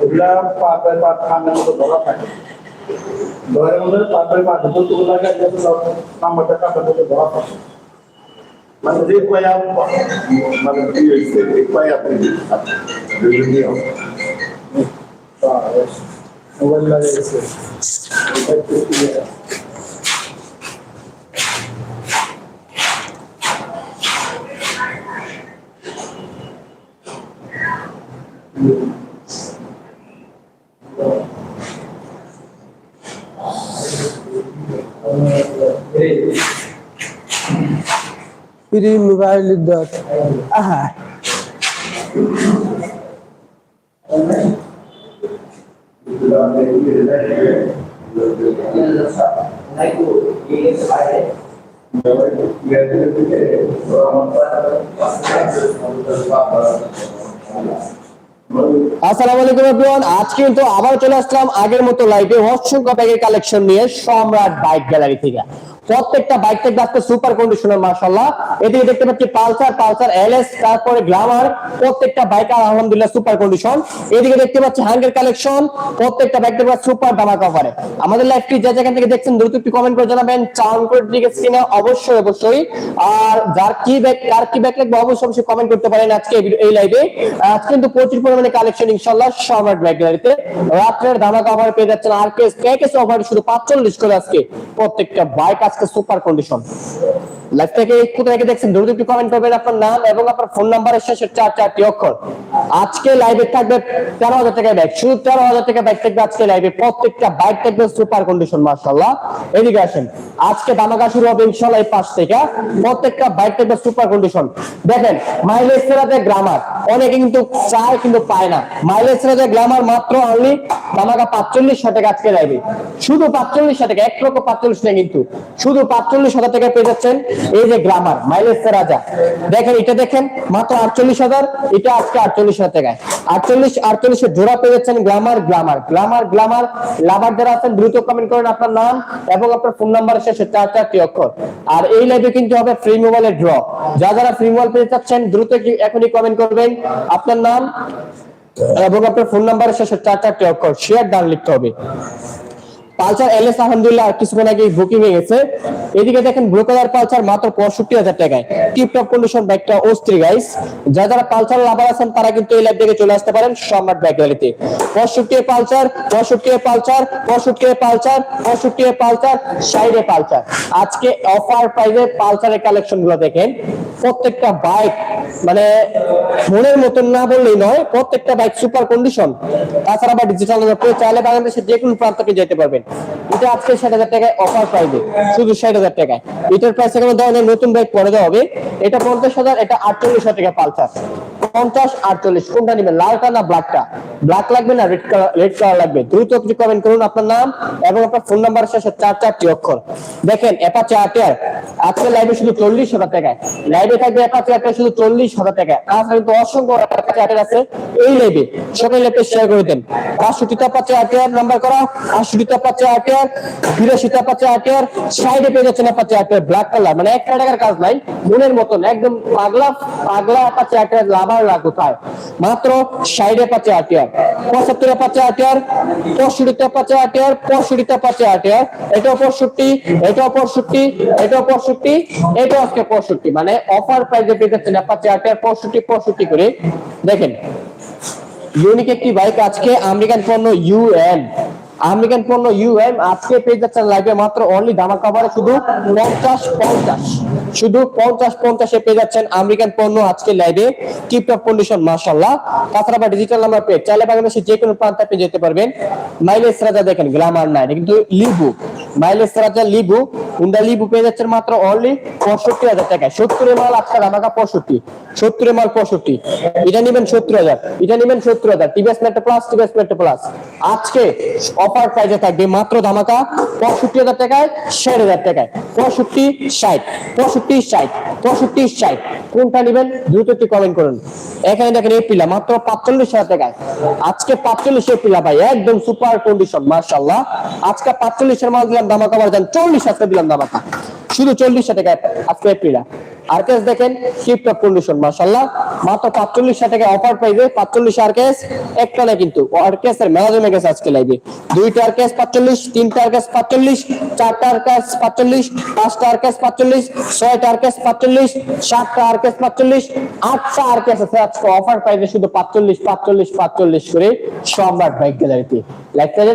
এগুলা পাঁচ বাই পাঁচ খানের মতো ধরা থাকে ধরের মধ্যে পাঁচ বাই পাঁচ যতগুলো লাগে নাম্বারটা কাটার ধরা থাকে মানে ফ্রি মোবাইল দত আহা আসসালামু আলাইকুম এভরিওয়ান আজ কিন্তু আবার আসলাম আগের মতো লাইভে অসংখ্য ব্যাগের কালেকশন নিয়ে সম্রাট বাইক গ্যালারি থেকে। প্রত্যেকটা বাইক থেকে আজকে সুপার কন্ডিশনার মাশাআল্লাহ। এদিকে দেখতে পাচ্ছি পালসার পালসার এলএস তারপরে গ্লামার প্রত্যেকটা বাইক আলহামদুলিল্লাহ সুপার কন্ডিশন এদিকে দেখতে পাচ্ছি হাঙ্গের কালেকশন প্রত্যেকটা বাইক থেকে সুপার দামা কভারে আমাদের লাইভটি যে যেখান থেকে দেখছেন, দ্রুত একটু কমেন্ট করে জানাবেন। চাউন করে দিকে স্ক্রিনে অবশ্যই অবশ্যই। আর যার কি ব্যাগ কার কি ব্যাগ লাগবে, অবশ্যই অবশ্যই কমেন্ট করতে পারেন আজকে এই লাইভে আজকে কিন্তু প্রচুর পরিমাণে কালেকশন ইনশাআল্লাহ, সম্রাট বাইক গ্যালারিতে রাত্রের দামা কভার পেয়ে যাচ্ছেন আর কেস প্যাকেজ অফার শুধু 45 করে আজকে প্রত্যেকটা বাইক আজকে সুপার কন্ডিশন। লাইভটাকে থেকে দেখছেন? দ্রুত একটু কমেন্ট করবেন আপনার নাম এবং আপনার ফোন নাম্বারের শেষের চার চারটি অক্ষর। আজকে লাইভে থাকবে তেরো হাজার টাকা ব্যাগ শুধু তেরো হাজার টাকা ব্যাগ থাকবে আজকে লাইভে প্রত্যেকটা বাইক থাকবে সুপার কন্ডিশন মার্শাল্লাহ এদিকে আসেন। আজকে দামাকা শুরু হবে ইনশাল্লাহ এই পাঁচ থেকে। প্রত্যেকটা বাইক থাকবে সুপার কন্ডিশন দেখেন মাইলেজ সেরাতে গ্রামার অনেকে কিন্তু চায় কিন্তু পায় না। মাইলেজ সেরাতে গ্রামার মাত্র অনলি দামাকা পাঁচচল্লিশ টাকা আজকে লাইভে শুধু পাঁচচল্লিশ টাকা, এক লক্ষ পাঁচচল্লিশ টাকা কিন্তু। শুধু পাঁচচল্লিশ হাজার টাকা পেয়ে যাচ্ছেন এই যে গ্রামার মাইলেজ রাজা দেখেন, এটা দেখেন, মাত্র আটচল্লিশ হাজার, এটা আজকে আটচল্লিশ হাজার টাকায়। আটচল্লিশ জোড়া পেয়ে যাচ্ছেন Glamour Glamour Glamour Glamour lover যারা আছেন, দ্রুত কমেন্ট করেন আপনার নাম এবং আপনার ফোন নাম্বার শেষে চার চারটি অক্ষর। আর এই লাইভে কিন্তু হবে ফ্রি মোবাইলের ড্র যা যারা ফ্রি মোবাইল পেতে চাচ্ছেন, দ্রুত এখনই কমেন্ট করবেন। আপনার নাম এবং আপনার ফোন নাম্বারের শেষে চার চারটি অক্ষর। শেয়ার ডান লিখতে হবে। পালসার এলএস, আলহামদুলিল্লাহ, কিছুক্ষণ আগে বুকিং হয়ে গেছে। এদিকে দেখেন ব্লু কালার পালসার মাত্র পঁয়ষট্টি হাজার টাকায়। টিপ টপ কন্ডিশন বাইকটা অস্থির গাইস যারা যারা পালসার লাভার আছেন, তারা কিন্তু এই লাইভ থেকে চলে আসতে পারেন সম্রাট বাইক গ্যালারিতে পঁয়ষট্টি পালসার পঁয়ষট্টি পালসার পঁয়ষট্টি পালসার পঁয়ষট্টি পালসার সাইডে পালসার। আজকে অফার প্রাইজে পালসারের কালেকশনগুলো দেখেন। প্রত্যেকটা বাইক মানে ফোনের মতন না বললেই নয়, প্রত্যেকটা বাইক সুপার কন্ডিশন তাছাড়া বা ডিজিটাল চাইলে বাংলাদেশের যে কোনো প্রান্ত আপনি যেতে পারবেন। এটা আজকে ষাট হাজার টাকায় অফার পাইবে শুধু ষাট হাজার টাকায়। এটার প্রাইস এখানে দেওয়া নতুন বাইক পরে দেওয়া হবে। এটা পঞ্চাশ হাজার, এটা আটচল্লিশ হাজার টাকা পালসার। পঞ্চাশ, আটচল্লিশ। কোনটা নেবেন? লালটা না ব্ল্যাকটা ব্ল্যাক লাগবে না রেড কালার রেড কালার লাগবে। দ্রুত আপনি কমেন্ট করুন আপনার নাম এবং আপনার ফোন নাম্বার শেষে চার, চারটি অক্ষর। দেখেন অ্যাপাচে আটিয়ার আজকে লাইভে শুধু চল্লিশ হাজার টাকায়। লাইভে থাকবে অ্যাপাচে আটিয়ার শুধু চল্লিশ হাজার টাকা তাছাড়া কিন্তু অসংখ্য অ্যাপাচে আছে। এই লাইভে সকালে লাইভে শেয়ার করে দেন। পাঁচশোটি তাপাচে আটিয়ার নাম্বার করা আটশোটি তাপাচে আটিয়ার বিরাশি তাপাচে আটিয়ার সাইডে পেয়ে যাচ্ছেন অ্যাপাচে আটিয়ার ব্ল্যাক কালার মানে একটা টাকার কাজ নাই, মনের মতন, একদম পাগলা পাগলা অ্যাপাচে আটিয়ার লাভার লাগো তাই মাত্র পঁচাত্তরে পঁয়ষট্টিতে পঁয়ষট্টিতে এটাও পঁয়ষট্টি এটাও পঁয়ষট্টি এটাও পঁয়ষট্টি, এটাও আজকে পঁয়ষট্টি মানে অফার প্রাইজে পঁয়ষট্টি পঁয়ষট্টি করে। দেখেন ইউনিক একটি বাইক আজকে আমেরিকান পণ্য ইউএন আমেরিকান পণ্য ইউএম আজকে পেয়ে যাচ্ছেন লাইভে মাত্র অনলি কভারে শুধু পঞ্চাশ পঞ্চাশ। শুধু পঞ্চাশ পঞ্চাশে পেয়ে যাচ্ছেন আমেরিকান পণ্য আজকে লাইভে টিপ টপ কন্ডিশন মাশাল্লাহ তাছাড়া বা ডিজিটাল নাম্বার পেয়ে চাইলে বাংলাদেশের যে কোনো প্রান্তে আপনি যেতে পারবেন। মাইলেজ রাজা দেখেন গ্লামার নাই কিন্তু লিবু মাইলেজ রাজা লিবু লিবু পেয়ে যাচ্ছেন মাত্র অনলি পঁয়ষট্টি হাজার মাল আজকে দামাকা পঁয়ষট্টি। সত্তরের মাল পঁয়ষট্টি। এটা নেবেন সত্তর হাজার। এটা নেবেন সত্তর হাজার। টিভিএস প্লাস প্লাস আজকে অফার প্রাইজে থাকবে মাত্র দামাকা পঁয়ষট্টি হাজার টাকায় ষাট হাজার টাকায়। পঁয়ষট্টি, ষাট। পঁয়ষট্টি ষাট, পঁয়ষট্টি ষাট। কোনটা নেবেন? দ্রুত একটি কমেন্ট করুন। এখানে দেখেন এই পিলা মাত্র পাঁচচল্লিশ হাজার টাকায় আজকে পাঁচচল্লিশের পিলা ভাই, একদম সুপার কন্ডিশন মার্শাল্লাহ আজকে পাঁচচল্লিশের মাল দিলাম, দামাকা আবার জান চল্লিশ আজকে দিলাম, দামাকা। শুধু চল্লিশ টাকায় আজকে পিলা। আরকেস দেখেন শিফট অফ মাশাআল্লাহ। মাত্র 45 টাকা অফার পাইবে 45 আরকেস, একটা না কিন্তু আরকেস এর মেলা জমে গেছে আজকে দুইটা আরকেস 45 তিনটা আরকেস 45 চারটা আরকেস 45 পাঁচটা আরকেস 45 ছয়টা আরকেস 45 সাতটা আরকেস 45 আটটা আছে আজকে অফার পাইবে শুধু 45 45 45 করে গ্যালারিতে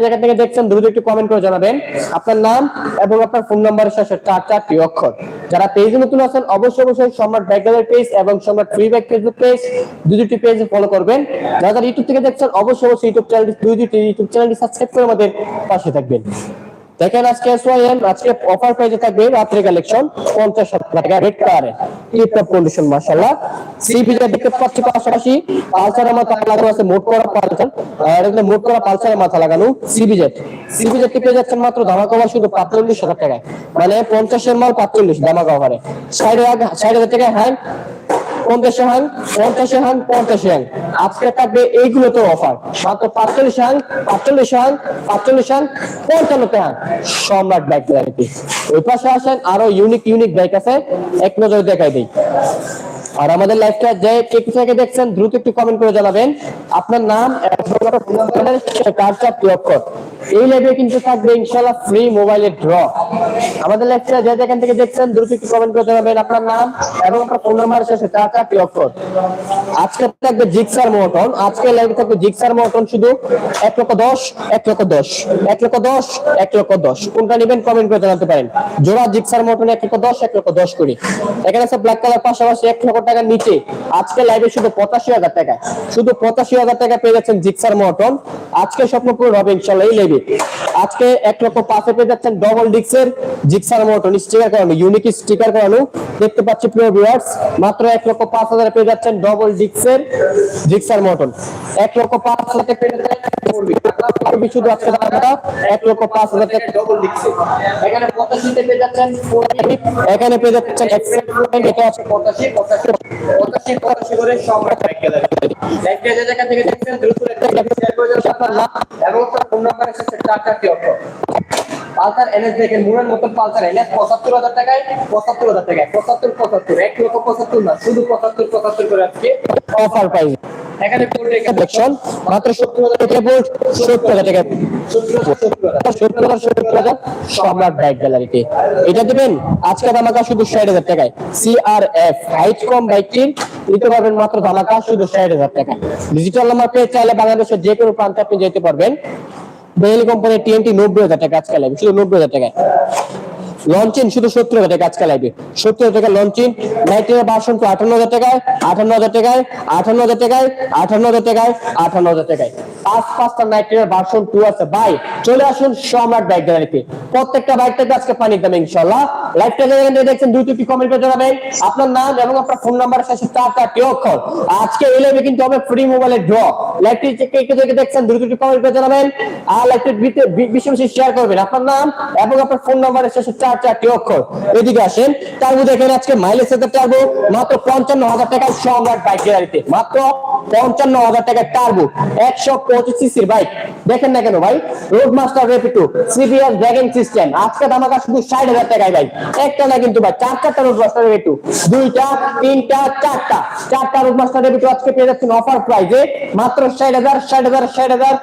জায়গা থেকে দেখছেন, দ্রুত একটু কমেন্ট করে জানাবেন। আপনার নাম এবং আপনার ফোন নাম্বারের শেষে চার চারটি অক্ষর। যারা পেজে নতুন আছেন, অবশ্যই অবশ্যই সম্রাট বাইক গ্যালারি পেজ এবং সম্রাট ফ্রি ব্যাক ফেসবুক পেজ দুই দুটি পেজে ফলো করবেন। যারা ইউটিউব থেকে দেখছেন, অবশ্যই অবশ্যই ইউটিউব চ্যানেলটি দুই দুটি ইউটিউব চ্যানেলটি সাবস্ক্রাইব করে আমাদের পাশে থাকবেন। দেখেন আজকে এসওয়াইএম আজকে অফার প্রাইজে থাকবে রাত্রে কালেকশন পঞ্চাশ টাকা রেড কালারে টিপ টপ কন্ডিশন মাশাআল্লাহ। সিপি যা দেখতে পাচ্ছি পাশাপাশি পালসারের মাথা লাগানো আছে, মোট করা পালসার। আর এখানে মোট করা পালসারের মাথা লাগানো সিবি জেট পেয়ে যাচ্ছেন মাত্র ধামাকা অফার শুধু পাঁচচল্লিশ হাজার টাকায়। মানে পঞ্চাশের মাল পাঁচচল্লিশ ধামাকা অফারে ষাট হাজার ষাট হাজার টাকায় হাই পঞ্চাশে হান পঞ্চাশে হান পঞ্চাশে হান আজকে থাকবে এইগুলো তো অফার মাত্র পাঁচচল্লিশ হান পাঁচচল্লিশ হান পাঁচচল্লিশ হান পঞ্চান্নতে হান সম্রাট বাইক গ্যালারিতে ওই আসেন আরও ইউনিক ইউনিক বাইক আছে। এক নজরে দেখাই দিই। আর আমাদের লাইভটা যে কে থেকে দেখছেন, দ্রুত একটু কমেন্ট করে জানাবেন। আপনার নাম এই লাইভে কিন্তু থাকবে ইনশাআল্লাহ ফ্রি মোবাইলের ড্র আমাদের লাইভটা যে যেখান থেকে দেখছেন, দ্রুত একটু কমেন্ট করে জানাবেন আপনার নাম এবং আপনার ফোন নাম্বারের শেষে চার চারটি অক্ষর আজকে থাকবে জিক্সার মটন আজকে লাইভে থাকবে জিক্সার মটন শুধু এক লক্ষ দশ, এক লক্ষ দশ, এক লক্ষ দশ, এক লক্ষ দশ। কোনটা নেবেন কমেন্ট করে জানাতে পারেন। জোড়া জিক্সার মটন এক লক্ষ দশ, এক লক্ষ দশ করে। এখানে আছে ব্ল্যাক কালার পাশাপাশি এক লক্ষ টাকার নিচে। আজকে লাইভে শুধু পঁচাশি হাজার টাকা শুধু পঁচাশি হাজার টাকা পেয়ে যাচ্ছেন জিক্সার মটন আজকে স্বপ্ন পূরণ হবে ইনশাল্লাহ এই লাইভে আজকে এক লক্ষ পাঁচে পেয়ে যাচ্ছেন ডবল ডিক্সের জিক্সার মটন স্টিকার করানো ইউনিক স্টিকার করানো। দেখতে পাচ্ছি প্রিয় ভিউয়ার্স মাত্র এক লক্ষ পাঁচ হাজার পেয়ে যাচ্ছেন ডবল ডিক্সের জিক্সার মটন এক লক্ষ পাঁচ হাজার টাকা পেয়ে যাচ্ছেন করবি শুধু আজকে দামটা এক লক্ষ পাঁচ হাজার টাকা। ডবল ডিক্সের এখানে পঁচাশিতে পেয়ে যাচ্ছেন এখানে পেয়ে যাচ্ছেন এক্সেল এটা আছে পঁচাশি পঁচাশি। পঁচাশি পঁচাশি করে সম্রাট বাইক গ্যালারি লাইভটা যে জায়গা থেকে দেখছেন দ্রুত একটা শেয়ার করে দেবেন আপনার নাম এবং আপনার ফোন নাম্বারের সাথে চার চারটি অক্ষর পালসার এনএস দেখেন মুরের মতন পালসার এনএস পঁচাত্তর হাজার টাকায় পঁচাত্তর হাজার টাকায়। পঁচাত্তর পঁচাত্তর এক লক্ষ পঁচাত্তর না শুধু পঁচাত্তর পঁচাত্তর করে আজকে। অফার প্রাইস এখানে মাত্র সত্তর হাজার টাকা। বোল্ট সত্তর হাজার টাকা সত্তর হাজার সত্তর হাজার সম্রাট ব্যাগ গ্যালারিতে এটা দেবেন, আজকে ধামাকা শুধু ষাট হাজার টাকায়। সিআরএফ হাইট কম বাইকটির পারবেন মাত্র ধামাকা শুধু ষাট হাজার টাকায়। ডিজিটাল নাম্বার পেয়ে চাইলে বাংলাদেশের যে কোনো প্রান্তে আপনি যেতে পারবেন। বেল কোম্পানির টিএনটি নব্বই হাজার টাকা আজকাল, শুধু নব্বই হাজার টাকায়। লঞ্চিন শুধু সত্তর হাজার টাকা আজকাল লাগবে সত্তর হাজার টাকা লঞ্চিন নাইটের বাসন তো আটান্ন হাজার টাকায় আটান্ন হাজার টাকায় আটান্ন হাজার টাকায় আটান্ন হাজার টাকায় আটান্ন হাজার টাকায়। পাঁচ পাঁচটা নাইটের বাসন টু আছে। ভাই, চলে আসুন সম্রাট বাইক গ্যালারিতে প্রত্যেকটা বাইক থেকে আজকে পানির দামে ইনশাল্লাহ দেখছেন, দুই কমেন্ট করে জানাবেন। আপনার নাম এবং আপনার ফোন নাম্বারের সাথে চার চারটি অক্ষর। আজকে এই কিন্তু হবে ফ্রি মোবাইলের ড্র দেখছেন, দুই দুটি কমেন্ট করে জানাবেন। আর লাইভটি শেয়ার করবেন। আপনার নাম এবং আপনার ফোন নাম্বারের শেষে চার মাত্র সম্রাট বাইক গ্যালারিতে দুইটা, তিনটা, চারটা। চারটা রোড মাস্টার আজকে পেয়ে যাচ্ছেন অফার মাত্র ষাট হাজার ষাট হাজার হাজার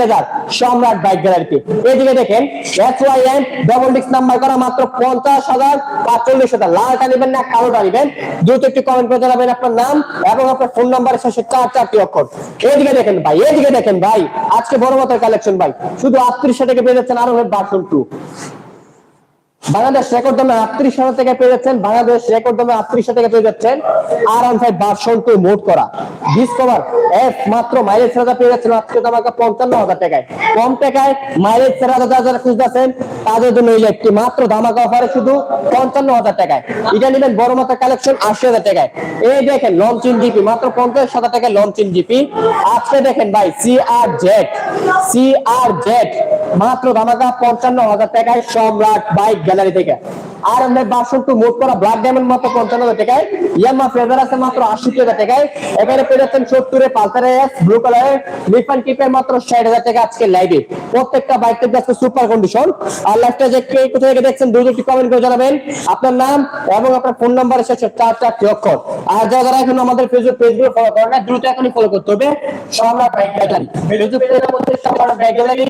হাজার। সম্রাট বাইক এদিকে দেখেন এস ওয়াই ডবল ডিক্স নাম্বার করা মাত্র পঞ্চাশ হাজার পাঁচচল্লিশ হাজার। লালটা নেবেন না, কালোটা নেবেন। দ্রুত একটি কমেন্ট করে জানাবেন আপনার নাম এবং আপনার ফোন নাম্বারের শেষে চার চারটি অক্ষর। এদিকে দেখেন ভাই, এদিকে দেখেন ভাই। আজকে বড় মাত্রার কালেকশন ভাই। শুধু আটত্রিশ টাকা পেয়ে যাচ্ছেন আরও বাসন টু বাংলাদেশ রেকর্ড দামে আটত্রিশ হাজার টাকা পেয়ে যাচ্ছেন, বাংলাদেশ রেকর্ড দামে আটত্রিশ টাকা পেয়ে যাচ্ছেন R one five version two মোট করা। ডিসকভার এফ মাত্র মাইলেজ ছাড়া পেয়ে যাচ্ছেন আজকে তোমাকে পঞ্চান্ন হাজার টাকায়। কম টাকায় মাইলেজ ছাড়া যারা খুঁজতেছেন হাজার মাত্রা পঞ্চাশ হাজার টাকায় দেখেন ভাই আর জেড মাত্র পঞ্চান্ন হাজার টাকায় সম্রাট বাইক গ্যালারি থেকে। আর এম বাসন টু মোট করা ব্ল্যাক ডায়মন্ড মাত্র পঞ্চান্ন হাজার টাকায় ইয়ামা ফেভার আছে মাত্র আশি হাজার টাকায়। এখানে পেয়ে যাচ্ছেন সত্তরে পালসারে ব্লু কালারের লিফান কিপের মাত্র ষাট হাজার টাকা আজকে লাইভে প্রত্যেকটা বাইক থেকে আজকে সুপার কন্ডিশন আর লাইভটা যে কে কোথায় থেকে দেখছেন একটি কমেন্ট করে জানাবেন। আপনার নাম এবং আপনার ফোন নাম্বার শেষে চার চারটি অক্ষর। আর যারা যারা এখন আমাদের ফেসবুক পেজগুলো ফলো করেন না, দ্রুত এখনই ফলো করতে হবে। সম্রাট বাইক গ্যালারি ফেসবুক পেজের মধ্যে সম্রাট বাইক গ্যালারি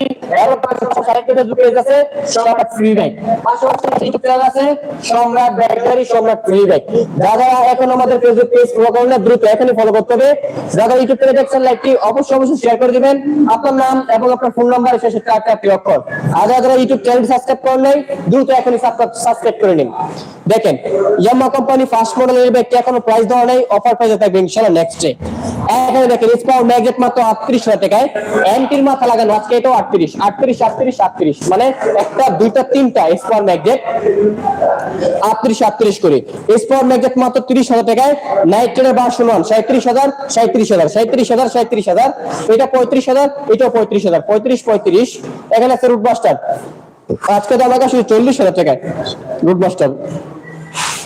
শেয়ার করে দিবেন। আপনার নাম এবং আপনার ফোন নাই, দ্রুত এখনই করে নিন। দেখেন কোম্পানি ফার্স্ট মডেল মডেলের ব্যাগটি এখনও প্রাইস দেওয়া নেই অফার প্রাইসে থাকবে ইনশাআল্লাহ নেক্সট ডে এখানে দেখেন স্পার ম্যাগনেট মাত্র আটত্রিশ হাজার টাকায়। এন্টির মাথা লাগানো আজকে এটাও আটত্রিশ আটত্রিশ আটত্রিশ আটত্রিশ। মানে একটা, দুইটা, তিনটা স্পার ম্যাগনেট আটত্রিশ আটত্রিশ করে। স্পার ম্যাগনেট মাত্র তিরিশ হাজার টাকায়। নাইট ট্রেনের বাসন ওয়ান সাঁত্রিশ হাজার সাঁত্রিশ হাজার সাঁত্রিশ হাজার সাঁত্রিশ হাজার। এটা পঁয়ত্রিশ হাজার, এটাও পঁয়ত্রিশ হাজার, পঁয়ত্রিশ পঁয়ত্রিশ। এখানে আছে রুট বাস্টার আজকে দাম শুধু চল্লিশ হাজার টাকায় রুট বাস্টার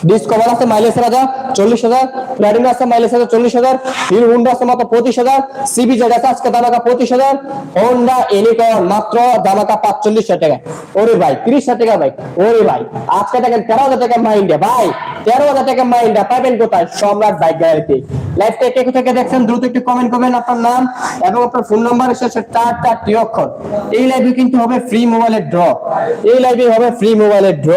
ডিসকভার আছে মাইলেজ রাজা চল্লিশ হাজার প্ল্যাটিনা আছে মাইলেজ আছে চল্লিশ হাজার হিরো হুন্ডা আছে মাত্র পঁচিশ হাজার সিবি জেড আছে আজকে দামাকা পঁচিশ হাজার হোন্ডা এনিকন মাত্র দামাকা পাঁচচল্লিশ হাজার টাকা। ওরে ভাই, তিরিশ হাজার টাকা ভাই, ওরে ভাই, আজকে দেখেন তেরো হাজার টাকা মাইন্ডে ভাই, তেরো হাজার টাকা মাইন্ডে পাবেন কোথায়? সম্রাট বাইক গ্যালারিতে। লাইভ থেকে কে থেকে দেখছেন, দ্রুত একটু কমেন্ট করবেন আপনার নাম এবং আপনার ফোন নাম্বারের শেষে চার চারটি অক্ষর এই লাইভে কিন্তু হবে ফ্রি মোবাইলের ড্র এই লাইভে হবে ফ্রি মোবাইলের ড্র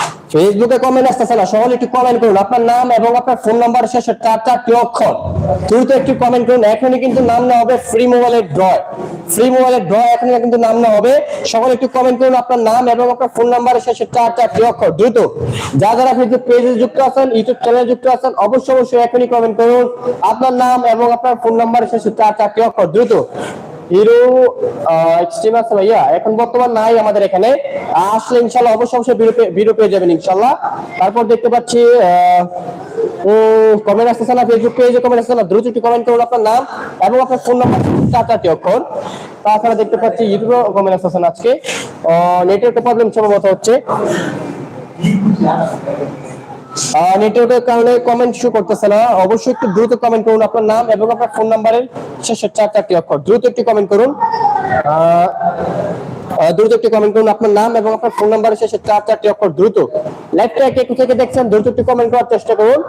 ফেসবুকে কমেন্ট আসতেছে না সকলে একটু কমেন্ট করুন। আপনার নাম এবং আপনার ফোন নাম্বার শেষে চার চারটি অক্ষর। দ্রুত একটু কমেন্ট করুন, এখনই কিন্তু নাম না হবে ফ্রি মোবাইলের ড্র ফ্রি মোবাইলের ড্র এখনই কিন্তু নাম না হবে। সকলে একটু কমেন্ট করুন, আপনার নাম এবং আপনার ফোন নাম্বার শেষে চার চারটি অক্ষর। দ্রুত। যারা যারা ফেসবুক পেজে যুক্ত আছেন ইউটিউব চ্যানেলে যুক্ত আছেন, অবশ্যই অবশ্যই এখনই কমেন্ট করুন। আপনার নাম এবং আপনার ফোন নাম্বার শেষে চার চারটি অক্ষর। দ্রুত। হিরো এক্সট্রিম আছে ভাইয়া এখন বর্তমান নাই আমাদের এখানে। আসলে ইনশাল্লাহ অবশ্যই অবশ্যই ভিডিও পেয়ে যাবেন ইনশাল্লাহ। তারপর দেখতে পাচ্ছি কমেন্ট আসতেছে না ফেসবুক পেজে কমেন্ট আসতেছে না, দ্রুত একটু কমেন্ট করুন আপনার নাম এবং আপনার ফোন নাম্বার চার চারটি অক্ষর। তাছাড়া দেখতে পাচ্ছি ইউটিউবে কমেন্ট আসতেছে না আজকে। নেটওয়ার্কের প্রবলেম সম্ভবত হচ্ছে। নেটওয়ার্কের কারণে কমেন্ট শো করতেছে না। অবশ্যই একটু দ্রুত কমেন্ট করুন আপনার নাম এবং আপনার ফোন নাম্বারের শেষের চার চারটি অক্ষর। দ্রুত একটু কমেন্ট করুন। আহ, দ্রুত কমেন্ট করুন আপনার নাম এবং আপনার ফোন নাম্বারের শেষে চার চারটি অক্ষর দ্রুত। থেকে দেখছেন, দ্রুত কমেন্ট করার চেষ্টা করুন।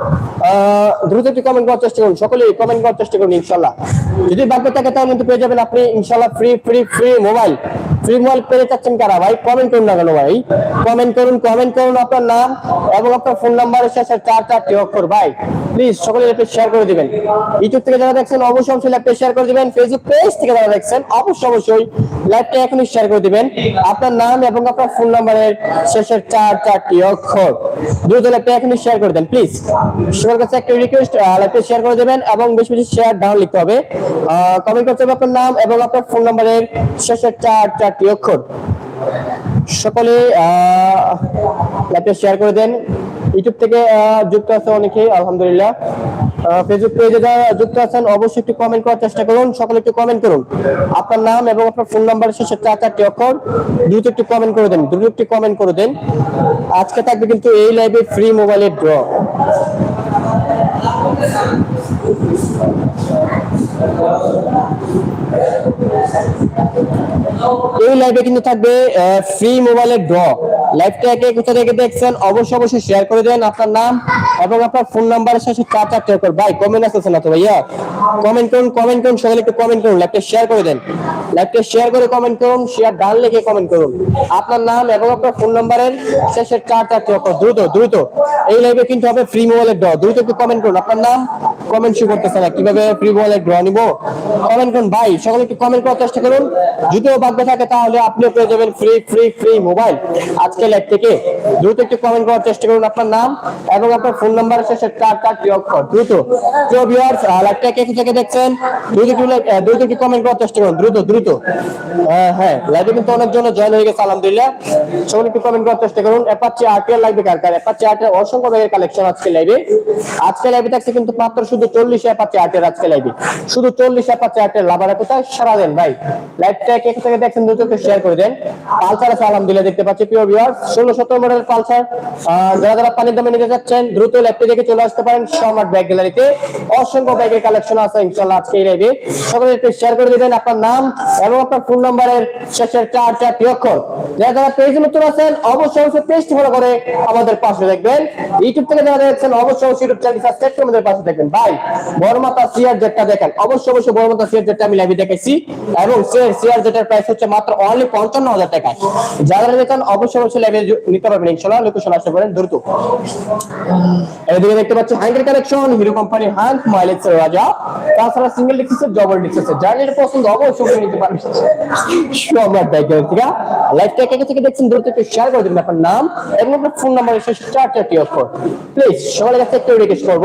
দ্রুত কমেন্ট করার চেষ্টা করুন। কমেন্ট করার চেষ্টা করুন ইনশাল্লাহ যদি বাকি থাকে, তাহলে পেয়ে যাবেন আপনি ইনশাল্লাহ free free free mobile free mobile পেয়ে যাচ্ছেন কারা ভাই? কমেন্ট করুন না কেন ভাই? কমেন্ট করুন কমেন্ট করুন আপনার নাম এবং আপনার ফোন নাম্বারের শেষে চার চারটি অক্ষর ভাই। প্লিজ সকলে একটু শেয়ার করে দিবেন। ইউটিউব থেকে যারা দেখছেন, অবশ্যই অবশ্যই লাইভটা শেয়ার করে দিবেন। ফেসবুক পেজ থেকে যারা দেখছেন, অবশ্যই অবশ্যই লাইভটা এখনই শেয়ার করে দিবেন। আপনার নাম এবং আপনার ফোন নাম্বারের শেষের চার, চারটি অক্ষর। দ্রুত লাইভটা এখনই শেয়ার করে দেন প্লিজ সবার কাছে একটা রিকোয়েস্ট লাইভটা শেয়ার করে দেবেন এবং বেশি বেশি শেয়ার ডাউন লিখতে হবে। কমেন্ট করতে হবে আপনার নাম এবং আপনার ফোন নাম্বারের শেষের চার, চারটি অক্ষর। সকলে লাইভটা শেয়ার করে দেন। ইউটিউব থেকে যুক্ত আছে অনেকেই, আলহামদুলিল্লাহ। ফেসবুক পেজে যারা যুক্ত আছেন, অবশ্যই একটু কমেন্ট করার চেষ্টা করুন। সকলে একটু কমেন্ট করুন। আপনার নাম এবং আপনার ফোন নাম্বার শেষে চার, চারটি অক্ষর। দ্রুত একটু কমেন্ট করে দেন, দ্রুত একটু কমেন্ট করে দেন। আজকে থাকবে কিন্তু এই লাইভে ফ্রি মোবাইলের ড্র এই লাইভে কিন্তু থাকবে ফ্রি মোবাইলের ড্র লাইভটাকে কোথা থেকে দেখছেন, অবশ্যই অবশ্যই শেয়ার করে দেন আপনার নাম এবং আপনার ফোন নাম্বারের সাথে চার চার ভাই কমেন্ট আসতেছে না তো ভাইয়া? কমেন্ট করুন কমেন্ট করুন সকলে একটু কমেন্ট করুন লাইভটা শেয়ার করে দেন। লাইভটা শেয়ার করে কমেন্ট করুন শেয়ার ডান লিখে কমেন্ট করুন। আপনার নাম এবং আপনার ফোন নাম্বারের শেষের চার দ্রুত দ্রুত। এই লাইভে কিন্তু হবে ফ্রি মোবাইলের ড্র দ্রুত একটু কমেন্ট করুন, আপনার নাম কমেন্ট করতেছে না, কীভাবে ফ্রি মোবাইলের ড্র নিব? কমেন্ট করুন, ভাই, সকলে একটু কমেন্ট করার চেষ্টা করুন। যদিও ভাগ্য থাকে তাহলে আপনিও পেয়ে যাবেন ফ্রি ফ্রি ফ্রি মোবাইল আজকে লাইভ থেকে দ্রুত একটু কমেন্ট করার চেষ্টা করুন, আপনার নাম এবং আপনার ফোন নাম্বারের শেষে চার চারটি অক্ষর, দ্রুত। তো ভিউয়ার্স লাইভটা থেকে দেখছেন? একটু কমেন্ট করার চেষ্টা করুন। দ্রুত দ্রুত। হ্যাঁ লাইভে কিন্তু জয়েন হয়ে গেছে, আলহামদুলিল্লাহ। সকলে একটু কমেন্ট করার চেষ্টা করুন। অ্যাপাচি আরটিআর লাইভে কার কার? অ্যাপাচি আরটিআর অসংখ্য ব্যাগের কালেকশন আজকে লাইভে আজকে লাইভে থাকছে কিন্তু মাত্র শুধু চল্লিশ অ্যাপাচি আরটিআর আজকে লাইভে শুধু চল্লিশ অ্যাপাচি আরটিআর লাভারা কোথায়? সারা দেন ভাই। লাইভটা কে থেকে দেখছেন? দ্রুত একটু শেয়ার করে দেন। পালসার আছে, আলহামদুলিল্লাহ, দেখতে পাচ্ছি প্রিয় ভিউয়ার্স ষোলো সতেরো মডেল পালসার যারা যারা পানির দামে নিতে যাচ্ছেন, দ্রুত ল্যাপটপ দেখে চলে আসতে পারেন। সম্রাট ব্যাগ গ্যালারিতে অসংখ্য ব্যাগের কালেকশন আছে ইনশাল্লাহ সকলে একটু শেয়ার করে দিবেন আপনার নাম এবং আপনার ফোন নাম্বারের শেষের চার চারটি অক্ষর। যারা যারা পেজ নতুন আছেন, অবশ্যই অবশ্যই পেজটি ফলো করে আমাদের পাশে দেখবেন। ইউটিউব থেকে যারা দেখছেন, অবশ্যই অবশ্যই ইউটিউব চ্যানেল সাবস্ক্রাইব করে আমাদের পাশে দেখবেন। ভাই সিআর জেটটা দেখেন। অবশ্যই অবশ্যই সিআর জেটটা আমি লাইভে দেখেছি এবং সিআর জেটের প্রাইস হচ্ছে মাত্র অনলি পঞ্চান্ন হাজার টাকা যারা দেখেন, অবশ্যই অবশ্যই লাইভে নিতে পারবেন ইনশাল্লাহ লোকেশন দ্রুত। এদিকে দেখতে পাচ্ছি হ্যান্ডেল কালেকশন হিরো কোম্পানির হ্যান্ড মাইলেজ রাজা তাছাড়া সিঙ্গেল ডিক্সের ডবল ডিক্সের যার যেটা পছন্দ, অবশ্যই নিতে পারবেন সম্রাট বাইকের থেকে লাইভটা কে? কে থেকে দেখছেন, দ্রুত শেয়ার করে আপনার নাম এবং আপনার ফোন নাম্বার শেষ চার চারটি অক্ষর প্লিজ সকালের কাছে একটু রিকোয়েস্ট করব।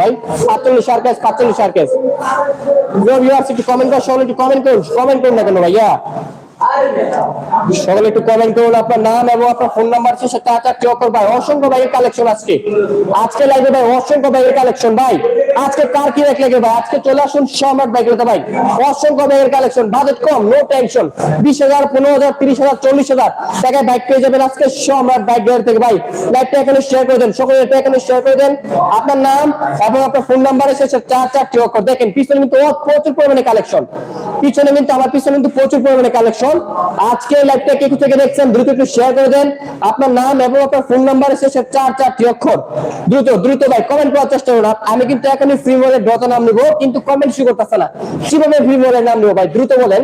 ভাই। 45 আরকেস 45 পাঁচচল্লিশ ভিউয়ার্স একটু কমেন্ট করছ কমেন্ট করুন কমেন্ট করুন না কেন ভাইয়া? সকলে একটু কমেন্ট করুন আপনার নাম এবং আপনার ফোন নাম্বার শেষে চারটি অক্ষর ভাই? অসংখ্য ভাইয়ের কালেকশন আজকে। আজকে লাগবে ভাই, অসংখ্য ভাইয়ের কালেকশন ভাই। আজকে কার কি রেখ লাগে ভাই? আজকে চলে আসুন সম্রাট বাইক লেতে ভাই। অসংখ্য ভাইয়ের কালেকশন বাজেট কম নো টেনশন বিশ হাজার, পনেরো হাজার, তিরিশ হাজার, চল্লিশ হাজার টাকায় বাইক পেয়ে যাবেন আজকে সম্রাট বাইক গেলার থেকে ভাই। লাইভটা এখানে শেয়ার করে দেন সকলে এটা এখানে শেয়ার করে দেন। আপনার নাম এবং আপনার ফোন নাম্বার শেষে চার চারটি অক্ষর দেখেন, পিছনে কিন্তু প্রচুর পরিমাণে কালেকশন পিছনে কিন্তু আমার পিছনে কিন্তু প্রচুর পরিমাণে কালেকশন আজকে লাইভটা কে থেকে দেখছেন, দ্রুত একটু শেয়ার করে দেন। আপনার নাম এবং আপনার ফোন নাম্বার শেষে চার চারটি অক্ষর। দ্রুত দ্রুত ভাই কমেন্ট করার চেষ্টা করুন। আমি কিন্তু এখনই ফ্রি মোডের ড্রত নাম নিবো, কিন্তু কমেন্ট শুরু করতেছে না। কীভাবে ফ্রি মোডের নাম নিবো ভাই, দ্রুত বলেন।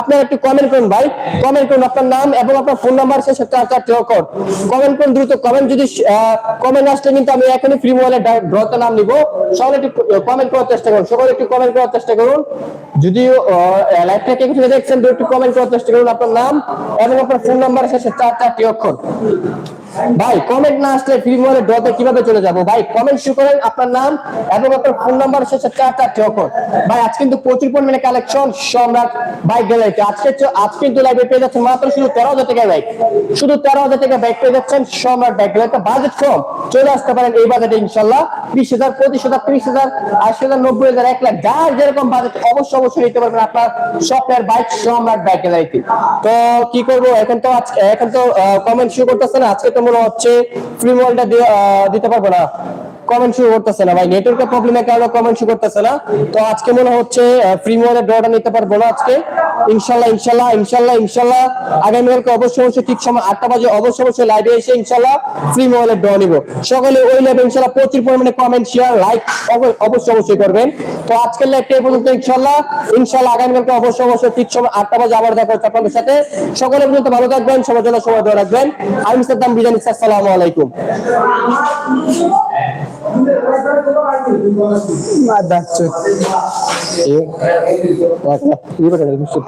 আপনারা একটু কমেন্ট করুন ভাই কমেন্ট করুন আপনার নাম এবং আপনার ফোন নাম্বার শেষে চার চারটি অক্ষর। কমেন্ট করুন, দ্রুত কমেন্ট যদি কমেন্ট আসলে কিন্তু আমি এখনই ফ্রি মোডের ড্রত নাম নিবো। সকলে একটু কমেন্ট করার চেষ্টা করুন। সকলে একটু কমেন্ট করার চেষ্টা করুন। যদিও লাইভটা কে কোথায় দেখছেন একটু কমেন্ট করার চেষ্টা করুন আপনার নাম এবং আপনার ফোন নাম্বার শেষে চার চারটি অক্ষর। ভাই কমেন্ট না আসলে ফ্রি মোবাইলের ড্রতে কীভাবে চলে যাব? ভাই কমেন্ট শুরু করেন আপনার নাম এবং আপনার ফোন নাম্বার শেষে চার চারটি অক্ষর ভাই, আজ কিন্তু প্রচুর পরিমাণে কালেকশন সম্রাট বাইক গ্যালারিতে আজকে আজ কিন্তু লাইভে পেয়ে যাচ্ছেন মাত্র শুধু তেরো হাজার টাকায় বাইক শুধু তেরো হাজার টাকা বাইক পেয়ে যাচ্ছেন সম্রাট বাইক গ্যালারিতে বাজেট কম। চলে আসতে পারেন এই বাজেটে ইনশাল্লাহ। বিশ হাজার, পঁচিশ হাজার, ত্রিশ হাজার, আশি হাজার, নব্বই হাজার, এক লাখ যার যেরকম বাজেট অবশ্যই অবশ্যই নিতে পারবেন আপনার স্বপ্নের বাইক সম্রাট বাইক গ্যালারিতে তো কি করব? এখন তো আজকে এখন তো কমেন্ট শুরু করতেছে না। আজকে তো মনে হচ্ছে ফ্রি মোবাইলটা দিতে পারব না। কমেন্ট শুরু করতেছে না ভাই নেটওয়ার্কের প্রবলেমের কারণে কমেন্ট শুরু করতেছে না। তো আজকে মনে হচ্ছে মোবাইলের ড্রটা নিতে পারব না আজকে। ইনশাল্লাহ ইনশাল্লাহ ইনশাল্লাহ ইনশাল্লাহ। আগামীকালকে অবশ্যই অবশ্যই ঠিক সময় আটটা বাজে, অবশ্যই অবশ্যই লাইভে এসে ইনশাল্লাহ ফ্রি মোবাইলের ড্র নিব। সকলে ওই লাইভে ইনশাল্লাহ প্রচুর পরিমাণে কমেন্ট শেয়ার লাইক অবশ্যই অবশ্যই করবেন। তো আজকের লাইভটা এই পর্যন্ত ইনশাল্লাহ। ইনশাল্লাহ আগামীকালকে অবশ্যই অবশ্যই ঠিক সময় আটটা বাজে আবার দেখা হচ্ছে আপনাদের সাথে। সকলে পর্যন্ত ভালো থাকবেন, সবার জন্য সময় দেওয়া রাখবেন। আমি সাদ্দাম বিজানি আসসালামু আলাইকুম। मादाचो ये वाकला ये बड़ा मुश्किल